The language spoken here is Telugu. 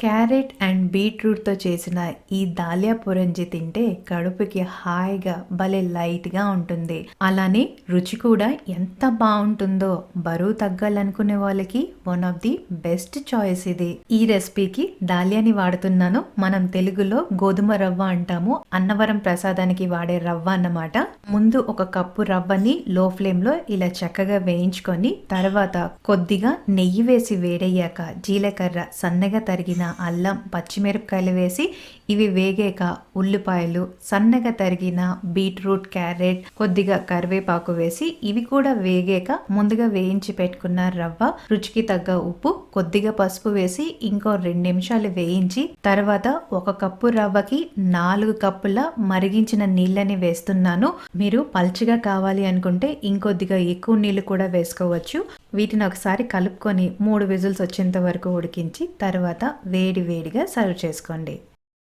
క్యారెట్ అండ్ బీట్రూట్తో చేసిన ఈ దాలియా పొరంజి తింటే కడుపుకి హాయిగా భలే లైట్గా ఉంటుంది. అలానే రుచి కూడా ఎంత బాగుంటుందో బరువు తగ్గాలనుకునే వాళ్ళకి one of the best choice ఇది. ఈ రెసిపీకి దాలియాని వాడుతున్నాను. మనం తెలుగులో గోధుమ రవ్వ అంటాము. అన్నవరం ప్రసాదానికి వాడే రవ్వ అన్నమాట. ముందు ఒక కప్పు రవ్వని లో ఫ్లేమ్లో ఇలా చక్కగా వేయించుకొని తర్వాత కొద్దిగా నెయ్యి వేసి వేడయ్యాక జీలకర్ర సన్నగా తరిగిన అల్లం పచ్చిమిరపకాయలు వేసి ఇవి వేగాక ఉల్లిపాయలు సన్నగా తరిగిన బీట్రూట్ క్యారెట్ కొద్దిగా కరివేపాకు వేసి ఇవి కూడా వేగాక ముందుగా వేయించి పెట్టుకున్న రవ్వ రుచికి తగ్గ ఉప్పు కొద్దిగా పసుపు వేసి ఇంకో రెండు నిమిషాలు వేయించి తర్వాత ఒక కప్పు రవ్వకి నాలుగు కప్పుల మరిగించిన నీళ్ళని వేస్తున్నాను. మీరు పల్చగా కావాలి అనుకుంటే ఇంకొద్దిగా ఎక్కువ నీళ్ళు కూడా వేసుకోవచ్చు. వీటిని ఒకసారి కలుపుకొని మూడు విజిల్స్ వచ్చేంత వరకు ఉడికించి తర్వాత వేడి వేడిగా సర్వ్ చేసుకోండి.